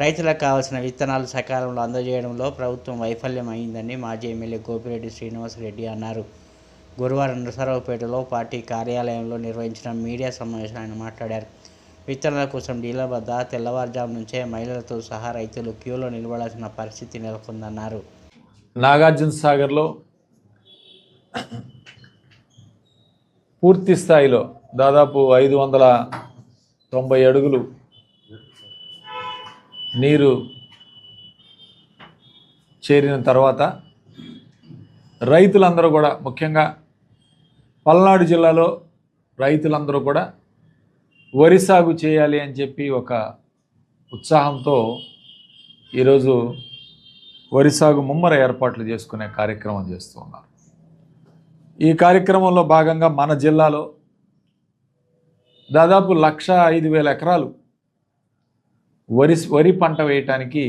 రైతులకు కావాల్సిన విత్తనాలు సకాలంలో అందజేయడంలో ప్రభుత్వం వైఫల్యం అయిందని మాజీ ఎమ్మెల్యే గోపిరెడ్డి శ్రీనివాసరెడ్డి అన్నారు. గురువారం నరసరావుపేటలో పార్టీ కార్యాలయంలో నిర్వహించిన మీడియా సమావేశంలో ఆయన మాట్లాడారు. విత్తనాల కోసం డీలర్ వద్ద తెల్లవారుజాము నుంచే మహిళలతో సహా రైతులు క్యూలో నిలబడాల్సిన పరిస్థితి నెలకొందన్నారు. నాగార్జున సాగర్లో పూర్తి స్థాయిలో దాదాపు ఐదు వందల తొంభై అడుగులు నీరు చేరిన తర్వాత రైతులందరూ కూడా ముఖ్యంగా పల్నాడు జిల్లాలో రైతులందరూ కూడా వరి సాగు చేయాలి అని చెప్పి ఒక ఉత్సాహంతో ఈరోజు వరి సాగు ముమ్మర ఏర్పాట్లు చేసుకునే కార్యక్రమం చేస్తూ ఉన్నారు. ఈ కార్యక్రమంలో భాగంగా మన జిల్లాలో దాదాపు లక్ష ఐదు వేల ఎకరాలు వరి వరి పంట వేయటానికి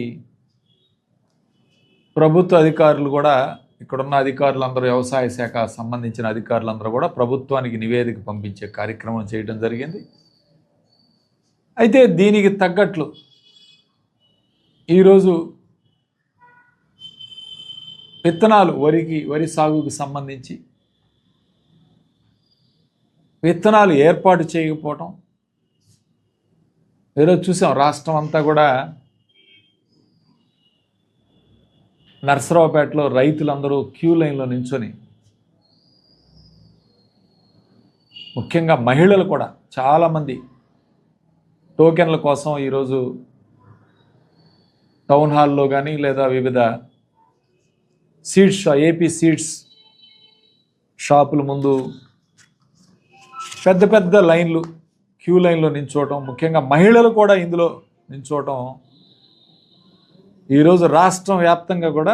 ప్రభుత్వ అధికారులు కూడా ఇక్కడున్న అధికారులందరూ వ్యవసాయ శాఖ సంబంధించిన అధికారులందరూ కూడా ప్రభుత్వానికి నివేదిక పంపించే కార్యక్రమం చేయడం జరిగింది. అయితే దీనికి తగ్గట్లు ఈరోజు విత్తనాలు వరికి వరి సాగుకు సంబంధించి విత్తనాలు ఏర్పాటు చేయకపోవటం ఈరోజు చూసాం రాష్ట్రం అంతా కూడా నర్సరావుపేటలో రైతులందరూ క్యూ లైన్లో నించొని ముఖ్యంగా మహిళలు కూడా చాలామంది టోకెన్ల కోసం ఈరోజు టౌన్ హాల్లో కానీ లేదా వివిధ సీడ్స్ ఏపీ సీడ్స్ షాపుల ముందు పెద్ద పెద్ద లైన్లు క్యూ లైన్లో నించోవటం ముఖ్యంగా మహిళలు కూడా ఇందులో నించోవటం ఈరోజు రాష్ట్రం వ్యాప్తంగా కూడా